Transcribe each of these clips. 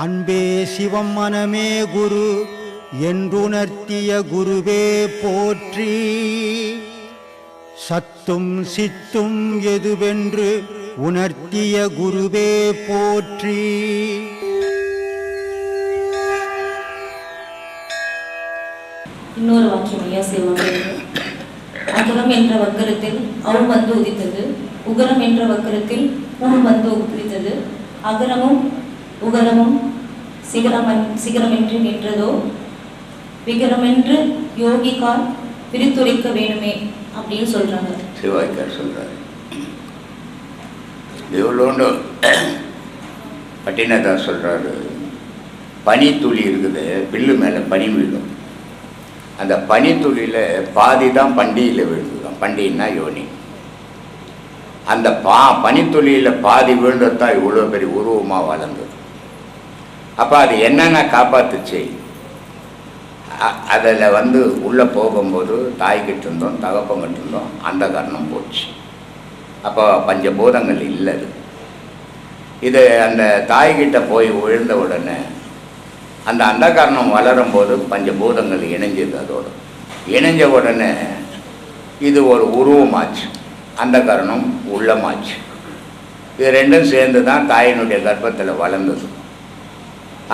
அன்பே சிவம் மனமே குரு என்றுணர்த்திய குருவே போற்றி. சத்தும் சித்தும் எதுவென்று உணர்த்திய குருவே போற்றி. இன்னொரு வாக்கியம் ஐயா சிவன் அகரம் என்ற வக்கரத்தில் அவன் வந்து உதித்தது உகரம் என்ற வக்கரத்தில் உன் வந்து உதித்தது. அகரமும் உகரமும் சிகரமன் சிகரமென்று நின்றதோ? விகரமென்று யோகிகால் பிரித்துரைக்க வேணுமே அப்படின்னு சொல்றாங்க. சிவாய்க்கார் சொல்கிறார் இவ்வளோண்டு பட்டினதார் சொல்கிறாரு பனித்துளி இருக்குது பில்லு மேலே பனி விழும். அந்த பனித்துளியில் பாதி தான் பண்டிகையில் விழுந்துதான். பண்டிகைன்னா யோனி. அந்த பா பனித்துளியில் பாதி விழுந்தது தான் இவ்வளோ பெரிய உருவமாக வளர்ந்தது. அப்போ அது என்னென்ன காப்பாற்றுச்சு அதில் வந்து உள்ளே போகும்போது தாய்கிட்ட இருந்தோம் தகப்பங்கிட்ட இருந்தோம் அந்த காரணம் போச்சு. அப்போ பஞ்சபூதங்கள் இல்லை அது. இது அந்த தாய்கிட்ட போய் விழுந்த உடனே அந்த அண்டகரணம் வளரும் போது பஞ்சபூதங்கள் இணைஞ்சது அதோடு. இணைஞ்ச உடனே இது ஒரு உருவமாச்சு. அந்த காரணம் உள்ளமாச்சு. இது ரெண்டும் சேர்ந்து தான் தாயினுடைய கர்ப்பத்தில் வளர்ந்தது.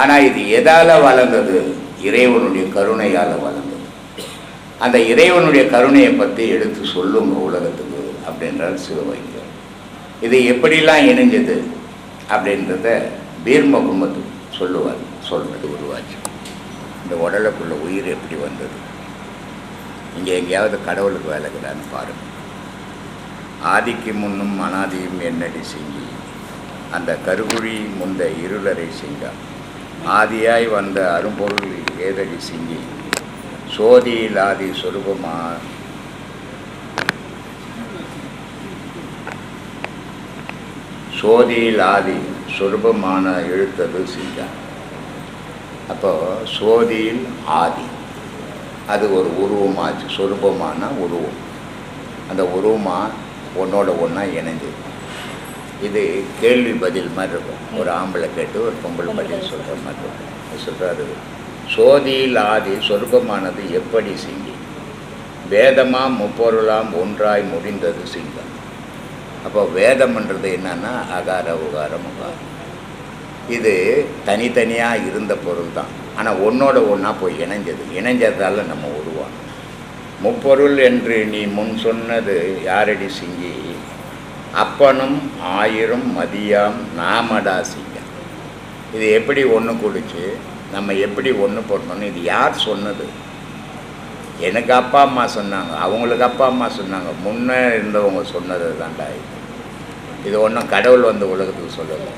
ஆனால் இது எதால் வளர்ந்தது? இறைவனுடைய கருணையால் வளர்ந்தது. அந்த இறைவனுடைய கருணையை பற்றி எடுத்து சொல்லுங்க உலகத்துக்கு அப்படின்றார் சிவவைக்கியம் இது எப்படிலாம் இணைஞ்சது? அப்படின்றத பீர் முகமது சொல்லுவார் சொல்றது உருவாச்சு. இந்த உடலுக்குள்ள உயிர் எப்படி வந்தது? இங்கே எங்கேயாவது கடவுளுக்கு வேலைக்குதான்னு பாருங்க. ஆதிக்கு முன்னும் அனாதியும் என்னடி செங்கி அந்த கருகுழி முந்த இருளரை செங்கா ஆதியாய் வந்த அரும்பொருள் ஏதடி சிங்கி. சோதியில் ஆதி சொருபமா? சோதியில் ஆதி சொருபமான எழுத்தது சிங்கம் அப்போ சோதியில் ஆதி. அது ஒரு உருவமாச்சு சொருபமான உருவம். அந்த உருவமாக ஒன்றோட ஒன்றா இணைஞ்சது. இது கேள்வி பதில் மாதிரி இருக்கும். ஒரு ஆம்பளை கேட்டு ஒரு பொம்பளை பதில் சொல்கிற மாதிரி இருக்கும். சொல்கிறாரு சோதியில் ஆதி சொர்க்கமானது எப்படி சிங்கி? வேதமாம் முப்பொருளாம் ஒன்றாய் முடிந்தது சிங்கம். அப்போ வேதம்ன்றது என்னன்னா அகார உகாரம் உகாரம். இது தனித்தனியாக இருந்த பொருள் தான். ஆனால் ஒன்றோட ஒன்றா போய் இணைஞ்சது. இணைஞ்சதால் நம்ம உருவானோம். முப்பொருள் என்று நீ முன் சொன்னது யாரடி சிங்கி? அப்பனும் ஆயிரம் மதியாம் நாமடா சிங்கம் இது எப்படி ஒன்று குடிச்சு? நம்ம எப்படி ஒன்று போடணும்னு இது யார் சொன்னது? எனக்கு அப்பா அம்மா சொன்னாங்க. அவங்களுக்கு அப்பா அம்மா சொன்னாங்க. முன்னே இருந்தவங்க சொன்னது தான்டா இது. இது ஒன்றும் கடவுள் வந்து உலகத்துக்கு சொல்லலை.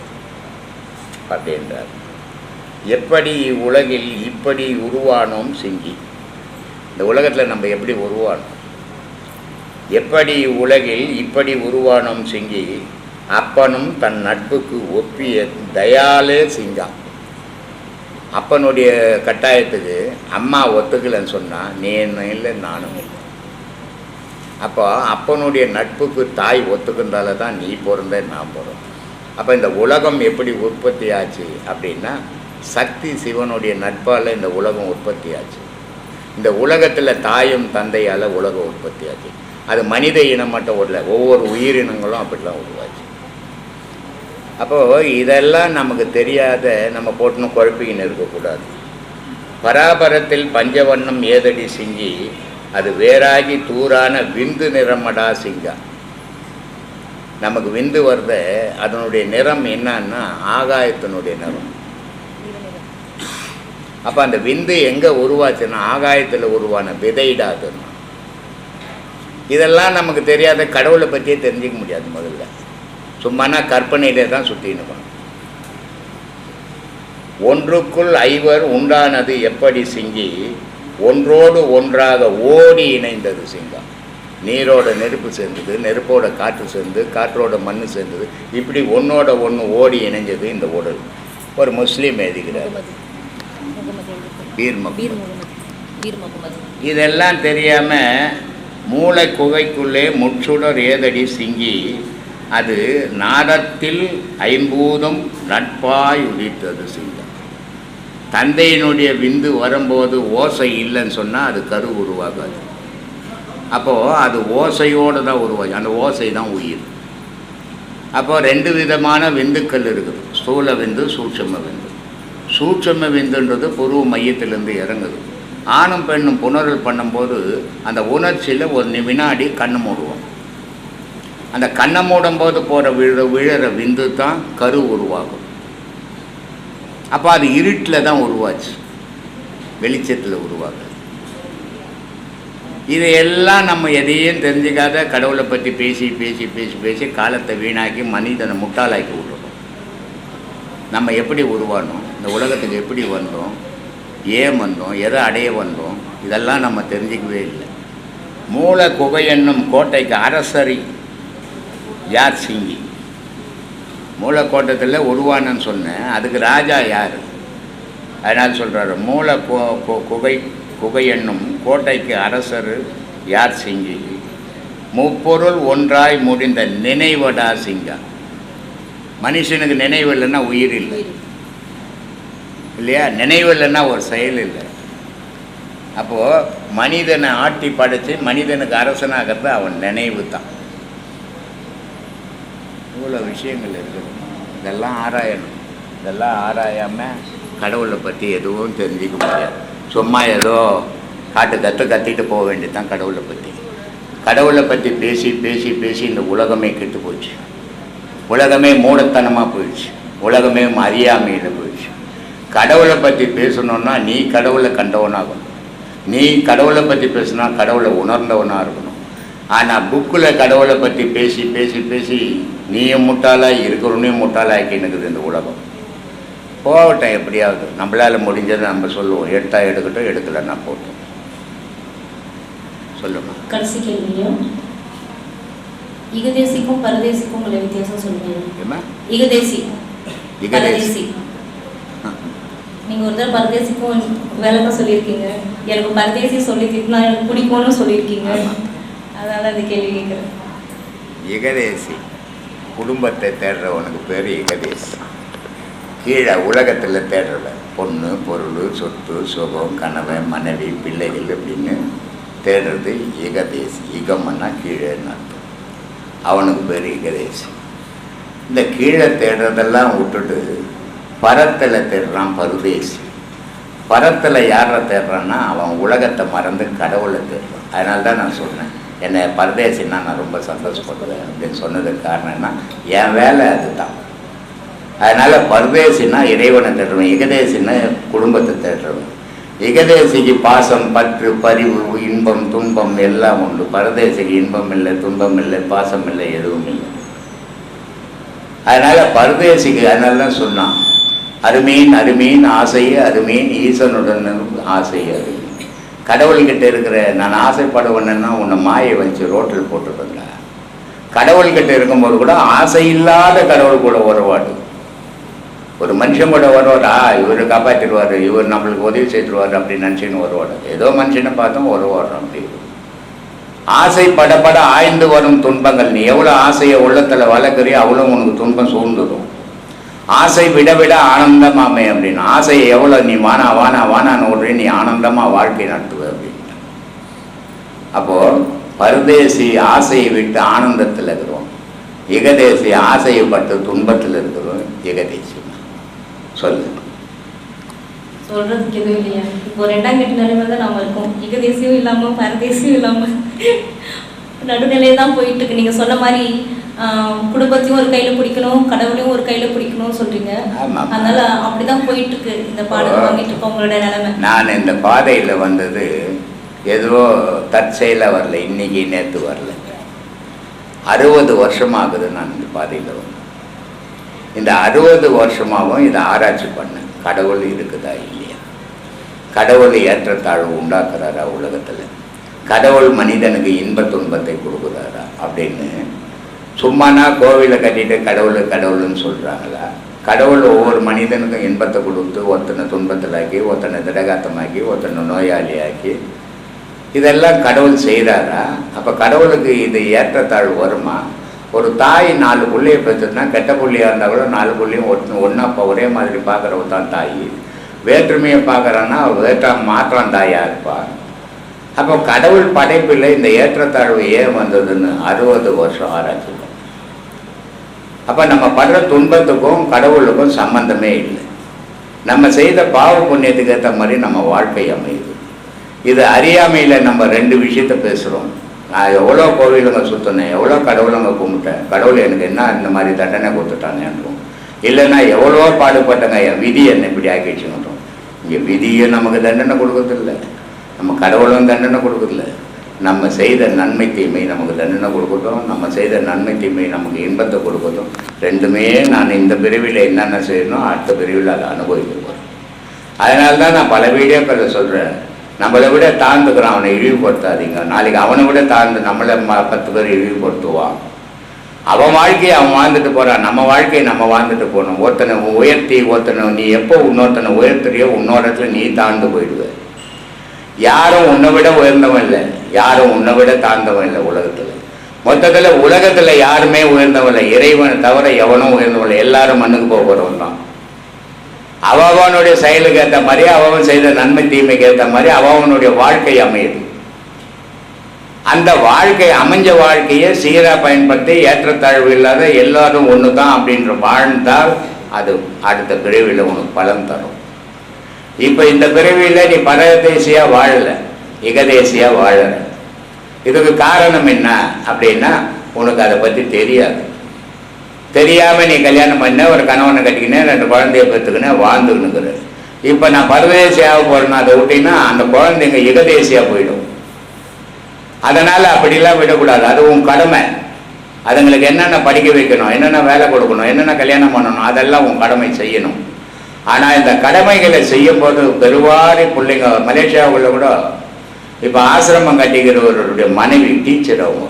அப்படின்றார். எப்படி உலகில் இப்படி உருவானோம் சிங்கி? இந்த உலகத்தில் நம்ம எப்படி உருவானோம்? எப்படி உலகில் இப்படி உருவானோம் சிங்கி அப்பனும் தன் நட்புக்கு ஒப்பிய தயாலே சிங்கா. அப்பனுடைய கட்டாயத்துக்கு அம்மா ஒத்துக்கலைன்னு சொன்னால் நீ என்ன இல்லை நானும் இல்லை. அப்போ அப்பனுடைய நட்புக்கு தாய் ஒத்துக்கின்றால தான் நீ பிறந்த நான் பிறந்தேன் அப்போ இந்த உலகம் எப்படி உற்பத்தி ஆச்சு அப்படின்னா சக்தி சிவனுடைய நட்பால் இந்த உலகம் உற்பத்தி ஆச்சு. இந்த உலகத்தில் தாயும் தந்தையால் உலகம் உற்பத்தி ஆச்சு. அது மனித இனம் மட்டும் இல்லை ஒவ்வொரு உயிரினங்களும் அப்படிலாம் உருவாச்சு. அப்போது இதெல்லாம் நமக்கு தெரியாத நம்ம போட்டுன்னு குழப்பிக்கின்னு இருக்கக்கூடாது. பராபரத்தில் பஞ்சவண்ணம் ஏதடி சிங்கி அது வேறாகி தூரான விந்து நிறமடா சிங்கா. நமக்கு விந்து வர்ற அதனுடைய நிறம் என்னன்னா ஆகாயத்தினுடைய நிறம். அப்போ அந்த விந்து எங்கே உருவாச்சுன்னா ஆகாயத்தில் உருவான விதைடாதுன்னா இதெல்லாம் நமக்கு தெரியாத கடவுளை பற்றியே தெரிஞ்சிக்க முடியாது முதல்ல. சும்மானா கற்பனையிலே தான் சுற்றின்னு ஒன்றுக்குள் ஐவர் உண்டானது எப்படி சிங்கி ஒன்றோடு ஒன்றாக ஓடி இணைந்தது சிங்கம். நீரோட நெருப்பு சேர்ந்தது நெருப்போட காற்று சேர்ந்து காற்றோட மண் சேர்ந்தது இப்படி ஒன்றோட ஒன்று ஓடி இணைஞ்சது இந்த உடல். ஒரு முஸ்லீம் எழுதுகிறார். முகமது. முகமது. எழுதியிருக்கார். பீர் மக்மது. பீர் முகமது. பீர் முகமது. இதெல்லாம் தெரியாமல் மூளை குகைக்குள்ளே முற்றுடர் ஏதடி சிங்கி அது நாடத்தில் ஐம்பூதம் நட்பாய் உதித்தது சிங்கம். தந்தையினுடைய விந்து வரும்போது ஓசை இல்லைன்னு சொன்னால் அது கரு உருவாகாது. அப்போது அது ஓசையோடு தான் உருவாகும் அந்த ஓசை தான் உயிர். அப்போ ரெண்டு விதமான விந்துக்கள் இருக்குது ஸ்தூல விந்து சூட்சம விந்து. சூட்சம விந்துன்றது பொருள் மையத்திலேருந்து இறங்குது. ஆணும் பெண்ணும் புணரல் பண்ணும்போது அந்த உணர்ச்சியில் ஒரு நி- வினாடி கண்ணு மூடுவோம். அந்த கண்ணை மூடும் போது போகிற விழ விழற விந்து தான் கரு உருவாகும். அப்போ அது இருட்டில் தான் உருவாச்சு. வெளிச்சத்தில் உருவாகுது. இதையெல்லாம் நம்ம எதையும் தெரிஞ்சுக்காத கடவுளை பற்றி பேசி பேசி பேசி பேசி காலத்தை வீணாக்கி மனிதனை முட்டாளாக்கி விடுறோம் நம்ம எப்படி உருவானோம்? இந்த உலகத்துக்கு எப்படி வந்தோம்? ஏன் வந்தோம் எதை அடைய வந்தோம் இதெல்லாம் நம்ம தெரிஞ்சிக்கவே இல்லை. மூல குகை என்னும் கோட்டைக்கு அரசரி யார் சிங்கி? மூலக்கோட்டத்தில் உருவானன்னு சொன்னேன் அதுக்கு ராஜா யார்? அதனால் சொல்கிறாரு மூல குகை குகை என்னும் கோட்டைக்கு அரசர் யார் சிங்கி? முப்பொருள் ஒன்றாய் முடிந்த நினைவடா சிங்கா? மனுஷனுக்கு நினைவு இல்லைன்னா உயிர் இல்லை. இல்லையா? நினைவு இல்லைன்னா ஒரு செயல் இல்லை. அப்போது மனிதனை ஆட்டி படைச்சு மனிதனுக்கு அரசனாகிறது அவன் நினைவு தான். இவ்வளோ விஷயங்கள் இருக்குது இதெல்லாம் ஆராயணும். இதெல்லாம் ஆராயாமல் கடவுளை பற்றி எதுவும் தெரிஞ்சிக்க முடியாது. சும்மா ஏதோ காட்டு கற்று கத்திட்டு போக வேண்டியதுதான் கடவுளை பற்றி கடவுளை பற்றி பேசி பேசி பேசி இந்த உலகமே கெட்டு போச்சு. உலகமே மூடத்தனமாக போயிடுச்சு. உலகமே அறியாமையில் போயிடுச்சு. கடவுளை பற்றி பேசணுன்னா நீ கடவுளை கண்டவனாகணும். நீ கடவுளை பற்றி பேசுனா கடவுளை உணர்ந்தவனாக இருக்கணும். ஆனால் புக்கில் கடவுளை பற்றி பேசி பேசி பேசி நீயும் முட்டாளாக இருக்கிறவனையும் முட்டாளாக்கி இருக்குது இந்த உலகம். போகட்டும் எப்படியாவது. நம்மளால் முடிஞ்சதை நம்ம சொல்லுவோம். எடுத்தா எடுக்கட்டும் எடுக்கலைன்னா போட்டோம் சொல்லுமா? கடைசி கேள்வியா இகதேசிக்கும் பரதேசிக்கும் உள்ள வித்தியாசம் சொல்லுங்க. இகதேசி. இகதேசி. பரதேசி நீங்க ஒரு தடவை பரதேசிக்கும் விளக்கம் சொல்லியிருக்கீங்க. எனக்கு பரதேசி சொல்லி திட்டினா எனக்கு பிடிக்கும்னு சொல்லியிருக்கீங்க. அதனால இந்த கேள்வி கேட்குறேன். இகதேசி குடும்பத்தை தேடுறவனுக்கு பேர் இகதேசி கீழே உலகத்தில் தேடுறவ. பொண்ணு பொருள் சொத்து சுகம் கணவன் மனைவி பிள்ளைகள் அப்படின்னு தேடுறது இகதேசி இகம்னா கீழேன்னு அர்த்தம்? அவனுக்கு பேர் இகதேசி இந்த கீழே தேடுறதெல்லாம் விட்டுட்டு பரத்தில் தேடுறான் பருதேசி பரத்தில் யாரை தேடுறான்னா அவன் உலகத்தை மறந்து கடவுளை தேடுறான். அதனால தான் நான் சொன்னேன் என்னை பரதேசின்னா நான் ரொம்ப சந்தோஷப்படுவேன் அப்படின்னு சொன்னதுக்கு காரணம்னா என் வேலை அதுதான். அதனால் பரதேசின்னா இறைவனை தேடுறவன் இகதேசின்னா குடும்பத்தை தேடுறவன். இகதேசிக்கு பாசம் பற்று பரிவு இன்பம் துன்பம் எல்லாம் உண்டு. பரதேசிக்கு இன்பம் இல்லை துன்பம் இல்லை பாசம் இல்லை எதுவும் இல்லை. அதனால் பரதேசிக்கு அதனால தான் சொன்னான். அருமையின் அருமீன் ஆசையே அருமையின் ஈசனுடன் ஆசை அருமீன் கடவுள்கிட்ட இருக்கிற நான் ஆசைப்படுவேன்னா உன்னை மாயை வச்சு ரோட்டில் போட்டுருப்பேன்ல கடவுள்கிட்ட இருக்கும்போது கூட ஆசை இல்லாத கடவுள் கூட உறவாடு ஒரு மனுஷன் கூட வருவாரா இவர் காப்பாற்றிடுவார் இவர் நம்மளுக்கு உதவி செய்துருவார் அப்படின்னு நினச்சின்னு வருவாடு ஏதோ மனுஷனை பார்த்தோம் உறவாடுறோம் அப்படி. ஆசைப்படப்பட ஆய்ந்து வரும் துன்பங்கள். நீ எவ்வளோ ஆசையை உள்ளத்தில் வளர்க்குறியோ அவ்வளோ உனக்கு துன்பம் சூழ்ந்துடும். ஆசை விட விட ஆனந்தமாமே அப்படின்னு. ஆசையை எவ்வளோ நீ வானா வானா வானான்னு ஓடுறி நீ ஆனந்தமாக வாழ்க்கை நடத்துவ அப்படின்ட்டு அப்போது பரதேசி ஆசையை விட்டு ஆனந்தத்தில் இருக்கிறோம். இகதேசி ஆசையை பட்டு துன்பத்தில் இருக்கிறோம். இகதேசி சொல்லு. சொல்றதுக்கு எதுவும் இல்லையா. இப்போ ரெண்டாம் கட்ட நிலைமை தான் நாம இருக்கோம். இகதேசியும் இல்லாம பரதேசியும் இல்லாம. நடுநிலையை தான் போயிட்டு இருக்கு நீங்க சொன்ன மாதிரி குடும்பத்தையும் ஒரு கையில பிடிக்கணும் கடவுளையும் ஒரு கையில பிடிக்கணும்னு சொல்றீங்க. அதனால அப்படிதான் போயிட்டு இருக்கு இந்த பாடம் வாங்கிட்டு இருக்கோம் உங்களோட நிலைமை. நான் இந்த பாதையில் வந்தது ஏதோ தற்செயலாக வரல இன்னைக்கு நேற்று வரல. அறுபது வருஷமாகுது நான் இந்த பாதையில் வந்தேன். இந்த அறுபது வருஷமாகவும் இதை ஆராய்ச்சி பண்ணேன். கடவுள் இருக்குதா இல்லையா? கடவுள் ஏற்றத்தாழ்வு உண்டாக்குறாரா உலகத்தில்? கடவுள் மனிதனுக்கு இன்ப துன்பத்தை கொடுக்குறாரா? அப்படின்னு சும்மானா கோவிலை கட்டிட்டு கடவுள் கடவுள்னு சொல்கிறாங்களா கடவுள் ஒவ்வொரு மனிதனுக்கும் இன்பத்தை கொடுத்து ஒருத்தனை துன்பத்திலாக்கி ஒருத்தனை திடகாத்தமாக்கி ஒருத்தனை நோயாளியாக்கி இதெல்லாம் கடவுள் செய்கிறாரா அப்போ கடவுளுக்கு இது ஏற்றத்தாழ் வருமா? ஒரு தாய் நாலு புள்ளைய பெற்றுனா கெட்ட புள்ளியாக இருந்தால் கூட நாலு புள்ளியும் ஒட்டு ஒன்றா இப்போ ஒரே மாதிரி பார்க்குறவ தான் தாய். வேற்றுமையை பார்க்குறான்னா வேற்றா மாற்றம் தாயா இருப்பாள் அப்போ கடவுள் படைப்பில் இந்த ஏற்றத்தாழ்வு ஏன் வந்ததுன்னு அறுபது வருஷம் ஆராய்ச்சி அப்போ நம்ம படுற துன்பத்துக்கும் கடவுளுக்கும் சம்பந்தமே இல்லை. நம்ம செய்த பாவ புண்ணியத்துக்கு ஏற்ற மாதிரி நம்ம வாழ்க்கை அமையுது. இது அறியாமையில் நம்ம ரெண்டு விஷயத்த பேசுகிறோம் நான் எவ்வளோ கோவிலுங்க சுற்றினேன் எவ்வளோ கடவுளுங்க கும்பிட்டேன் கடவுள் எனக்கு என்ன இந்த மாதிரி தண்டனை கொடுத்துட்டாங்கன்றோம் இல்லைன்னா எவ்வளோ பாடுபட்டேங்க என் விதி என்ன இப்படி ஆக்கிடுச்சுன்றோம் இங்கே விதியை நமக்கு தண்டனை கொடுக்கறதில்ல. நம்ம கடவுளும் தண்டனை கொடுக்கறதில்ல. நம்ம செய்த நன்மை தீமை நமக்கு தண்டனை கொடுக்கட்டும் நம்ம செய்த நன்மை தீமை நமக்கு இன்பத்தை கொடுக்கட்டும். ரெண்டுமே நான் இந்த பிரிவில் என்னென்ன செய்யணும் அடுத்த பிரிவில் அதை அனுபவிக்க போகிறேன் அதனால தான் நான் பல வீடியோக்களில் சொல்கிறேன் நம்மளை விட தாழ்ந்துக்கிறான் அவனை இழிவுபடுத்தாதீங்க. நாளைக்கு அவனை விட தாழ்ந்து நம்மளை ம- பத்து பேர் இழிவுபடுத்துவான். அவன் வாழ்க்கையை அவன் வாழ்ந்துட்டு போகிறான் நம்ம வாழ்க்கையை நம்ம வாழ்ந்துட்டு போகணும். ஒருத்தனை உயர்த்தி ஒருத்தனை நீ எப்போ இன்னொருத்தனை உயர்த்துறியோ இன்னொரு இடத்துல நீ தாழ்ந்து போயிடுவ. யாரும் உன்னை விட உயர்ந்தவன் இல்லை. யாரும் உன்னை விட தாழ்ந்தவன் இல்லை உலகத்தில். மொத்தத்தில் உலகத்தில் யாருமே உயர்ந்தவன் இல்லை. இறைவனை தவிர எவனும் உயர்ந்தவன் இல்லை. எல்லாரும் மண்ணுக்கு போக போகிறவன் தான். அவனுடைய செயலுக்கு ஏற்ற மாதிரி அவன் செய்த நன்மை தீமைக்கு ஏற்ற மாதிரி அவனுடைய வாழ்க்கை அமையுது. அந்த வாழ்க்கை அமைஞ்ச வாழ்க்கையை சீராக பயன்படுத்தி ஏற்றத்தாழ்வு இல்லாத எல்லாரும் ஒன்று தான் அப்படின்ற வாழ்ந்தால் அது அடுத்த பிரிவில் உனக்கு பலன் தரும். இப்போ இந்த பிறவியில் நீ பரதேசியாக வாழலை இகதேசியாக வாழற இதுக்கு காரணம் என்ன அப்படின்னா உனக்கு அதை பற்றி தெரியாது. தெரியாமல் நீ கல்யாணம் பண்ண ஒரு கணவனை கட்டிக்கினேன் ரெண்டு குழந்தைய பெற்றுக்கினே வாழ்ந்துக்கினுக்குற இப்போ நான் பரதேசியாக போகிறேன்னா அதை விட்டீங்கன்னா அந்த குழந்தைங்க இகதேசியாக போயிடும். அதனால் அப்படிலாம் விடக்கூடாது. அது உன் கடமை. அதுங்களுக்கு என்னென்ன படிக்க வைக்கணும் என்னென்ன வேலை கொடுக்கணும் என்னென்ன கல்யாணம் பண்ணணும் அதெல்லாம் உன் கடமை செய்யணும். ஆனால் இந்த கடமைகளை செய்யும் போது பெருவாரி பிள்ளைங்க மலேசியாவுக்குள்ள கூட இப்போ ஆசிரமம் கட்டிக்கிறவருடைய மனைவி டீச்சர் அவங்க.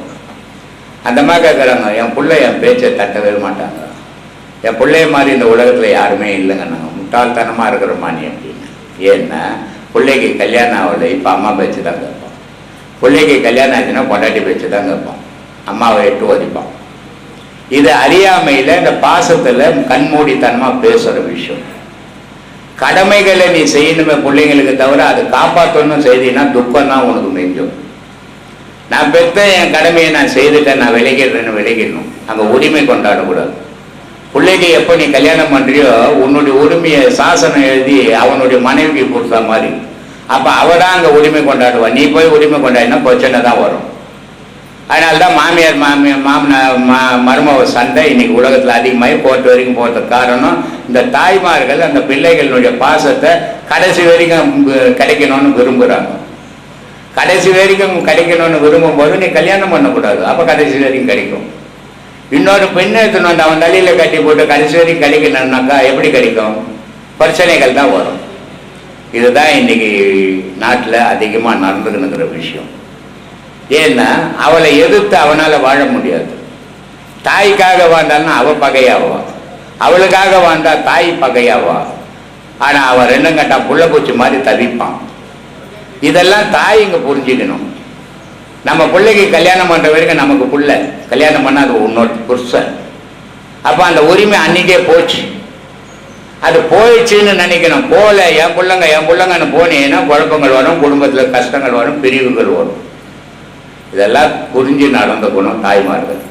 அந்த மாதிரி கேட்குறாங்க என் பிள்ளை என் பேச்சை தட்டவே மாட்டாங்க. என் பிள்ளைய மாதிரி இந்த உலகத்தில் யாருமே இல்லைங்க. நாங்கள் முட்டாள்தனமாக இருக்கிற மாணி அப்படின்னு. ஏன்னா பிள்ளைக்கு கல்யாணம் ஆகலை இப்போ அம்மா பேச்சு தான் கேட்போம் பிள்ளைக்கு கல்யாணம் ஆச்சுன்னா பொண்டாட்டி பேச்சு தான் கேட்போம் அம்மாவை எட்டு ஒதிப்பான் இது அறியாமையில் இந்த பாசத்தில் கண்மூடித்தனமாக பேசுகிற விஷயம். கடமைகளை நீ செய்யணுமே பிள்ளைங்களுக்கு தவிர அது காப்பாற்றணும் செய்தினா துக்கம் தான் உனக்கு மெஞ்சும். நான் பெத்த என் கடமையை நான் செய்துட்டேன் நான் விளைகிறேன்னு விலகிடணும் அங்கே உரிமை கொண்டாடக்கூடாது. பிள்ளைக்கு எப்போ நீ கல்யாணம் பண்ணுறியோ உன்னுடைய உரிமையை சாசனம் எழுதி அவனுடைய மனைவிக்கு கொடுத்த மாதிரி. அப்போ அவ தான் அங்கே உரிமை கொண்டாடுவா நீ போய் உரிமை கொண்டாடினா பிரச்சனை தான் வரும். அதனால்தான் மாமியார் மாமியார் மாமனார் மா மருமக சண்டை இன்னைக்கு உலகத்தில் அதிகமாகி கோர்ட் வரைக்கும் போகிறதுக்கு காரணம் இந்த தாய்மார்கள் அந்த பிள்ளைகளுடைய பாசத்தை கடைசி வரைக்கும் கிடைக்கணும்னு விரும்புகிறாங்க கடைசி வரைக்கும் கிடைக்கணும்னு விரும்பும்போது நீ கல்யாணம் பண்ணக்கூடாது. அப்போ கடைசி வரைக்கும் கிடைக்கும். இன்னொரு பெண்ணை எடுத்துன்னு வந்து அவன் தலையில் கட்டி போட்டு கடைசி வரைக்கும் கிடைக்கணும்னாக்கா எப்படி கிடைக்கும்? பிரச்சனைகள் தான் வரும். இதுதான் இன்னைக்கு நாட்டில் அதிகமாக நடந்துக்கணுங்கிற விஷயம். ஏன்னா அவளை எதிர்த்து அவனால் வாழ முடியாது. தாய்க்காக வாழ்ந்தாலும் அவள் பகையாவா? அவளுக்காக வாழ்ந்தா தாய் பகையாவா? ஆனால் அவன் ரெண்டும் கட்டா புள்ளப்பூச்சி மாதிரி தவிப்பான். இதெல்லாம் தாய் இங்கே புரிஞ்சுக்கணும். நம்ம பிள்ளைக்கு கல்யாணம் பண்ணுற வரைக்கும் நமக்கு புள்ள. கல்யாணம் பண்ணால் அது உன்னோட புருஷன். அப்போ அந்த உரிமை அன்னைக்கே போச்சு. அது போயிடுச்சுன்னு நினைக்கணும். போல என் பிள்ளைங்க என் பிள்ளைங்கன்னு போனீங்கன்னா குழப்பங்கள் வரும் குடும்பத்தில் கஷ்டங்கள் வரும் பிரிவுகள் வரும். இதெல்லாம் புரிஞ்சு நடந்துக்கணும் தாய்மார்கள்.